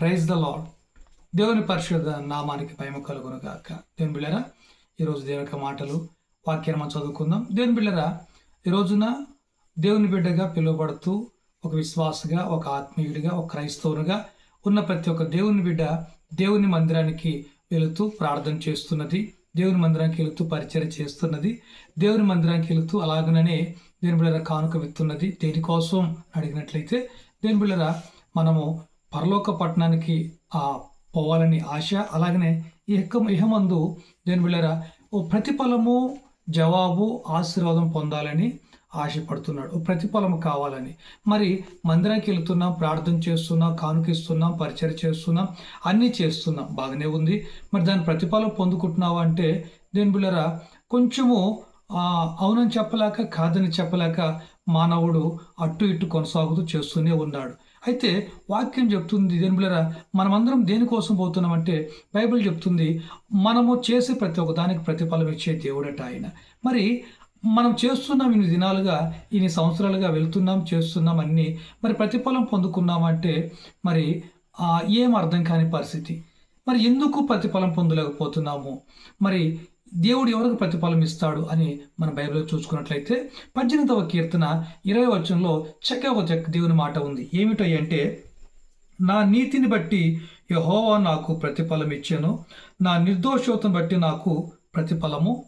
Praise the lord దేవుని పరిశుద్ధ నామానికి భయమ కొనుగాక దేవుని బిళ్ళరా ఈరోజు దేవుని యొక్క మాటలు వాక్యాన్ని మనం చదువుకుందాం. దేవుని బిళ్ళరా ఈ రోజున దేవుని బిడ్డగా పిలువబడుతూ ఒక విశ్వాసగా ఒక ఆత్మీయుడిగా ఒక క్రైస్తవునిగా ఉన్న ప్రతి ఒక్క దేవుని బిడ్డ దేవుని మందిరానికి వెళుతూ ప్రార్థన చేస్తున్నది. దేవుని మందిరానికి వెళుతూ పరిచయం చేస్తున్నది. దేవుని మందిరానికి వెళుతూ అలాగనే దేవుని బిళ్ళర కానుక విత్తున్నది. దేనికోసం? అడిగినట్లయితే దేవుని బిళ్ళర మనము పరలోక పట్టణానికి ఆ పోవాలని ఆశ అలాగనే ఈ యొక్క ఇహమందు దేని వెళ్ళారా ఓ ప్రతిఫలము జవాబు ఆశీర్వాదం పొందాలని ఆశపడుతున్నాడు. ఓ కావాలని. మరి మందిరానికి వెళుతున్నాం ప్రార్థన చేస్తున్నాం కానుకిస్తున్నాం పరిచయం చేస్తున్నాం అన్నీ చేస్తున్నాం. బాగానే ఉంది. మరి దాని ప్రతిఫలం పొందుకుంటున్నావా అంటే దేని బిళ్ళరా కొంచెము అవునని చెప్పలేక కాదని చెప్పలేక మానవుడు అటు ఇటు కొనసాగుతూ చేస్తూనే ఉన్నాడు. అయితే వాక్యం చెప్తుంది దేని మనమందరం దేనికోసం పోతున్నామంటే బైబిల్ చెప్తుంది మనము చేసే ప్రతి ఒక్క దానికి ప్రతిఫలం ఇచ్చే దేవుడట ఆయన. మరి మనం చేస్తున్నాం ఇన్ని దినాలుగా ఇన్ని సంవత్సరాలుగా వెళ్తున్నాం చేస్తున్నాం అన్నీ మరి ప్రతిఫలం పొందుకున్నామంటే మరి ఏం అర్థం కాని పరిస్థితి. మరి ఎందుకు ప్రతిఫలం పొందలేకపోతున్నాము? మరి దేవుడు ఎవరికి ప్రతిఫలం ఇస్తాడు అని మన బైబిల్లో చూసుకున్నట్లయితే పద్దెనిమిదవ కీర్తన ఇరవై వచనంలో చక్కగా ఒక దేవుని మాట ఉంది. ఏమిటో అంటే నా నీతిని బట్టి యహోవా నాకు ప్రతిఫలం ఇచ్చాను. నా నిర్దోషోతం బట్టి నాకు ప్రతిఫలము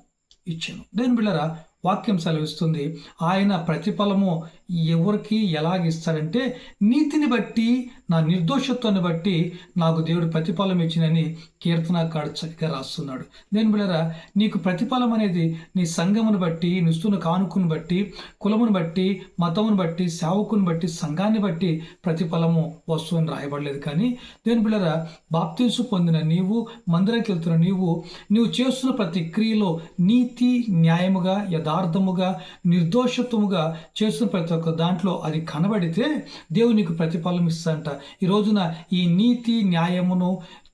ఇచ్చాను. దేని బిళ్ళరా వాక్యం సెలవిస్తుంది. ఆయన ప్రతిఫలము ఎవరికి ఎలాగిస్తాడంటే నీతిని బట్టి నా నిర్దోషత్వాన్ని బట్టి నాకు దేవుడు ప్రతిఫలం ఇచ్చినని కీర్తనకాడు చక్కగా రాస్తున్నాడు. దేని బిడరా నీకు ప్రతిఫలం అనేది నీ సంఘమును బట్టి నిస్తున్న కానుకను బట్టి కులమును బట్టి మతమును బట్టి సేవకుని బట్టి సంఘాన్ని బట్టి ప్రతిఫలము వస్తువుని రాయబడలేదు. కానీ దేని బిళ్ళరా బాప్తీసు పొందిన నీవు మందిరానికి వెళ్తున్న నీవు నీవు చేస్తున్న ప్రతి క్రియలో నీతి న్యాయముగా యథార్థముగా నిర్దోషత్వముగా చేస్తున్న ప్రతి ఒక్క దాంట్లో అది కనబడితే దేవుడు నీకు ప్రతిఫలం ఇస్తాంట ఈ రోజున ఈ నీతి న్యాయమును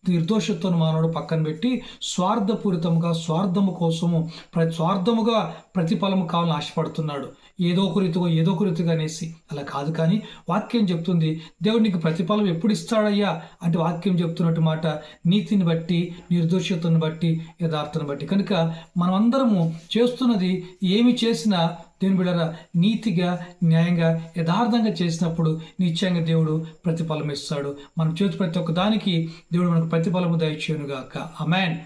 నిర్దోషత్వం మానవుడు పక్కన పెట్టి స్వార్థపూరితముగా స్వార్థము కోసము ప్ర స్వార్థముగా ప్రతిఫలము కావాలని ఆశపడుతున్నాడు. ఏదో ఒక రీతిగా ఏదో ఒక రీతిగా అనేసి. అలా కాదు కానీ వాక్యం చెప్తుంది దేవుడు నీకు ప్రతిఫలం ఎప్పుడు ఇస్తాడయ్యా? అంటే వాక్యం చెప్తున్నట్టు మాట నీతిని బట్టి నిర్దోషతను బట్టి యథార్థను బట్టి. కనుక మనమందరము చేస్తున్నది ఏమి చేసినా దేని బిడరా నీతిగా న్యాయంగా యథార్థంగా చేసినప్పుడు నిశ్చయంగా దేవుడు ప్రతిఫలం ఇస్తాడు మనం చేతి ప్రతి ఒక్క దానికి దేవుడు మనకు ప్రతిఫలము దయచేయునుగాక. అమెన్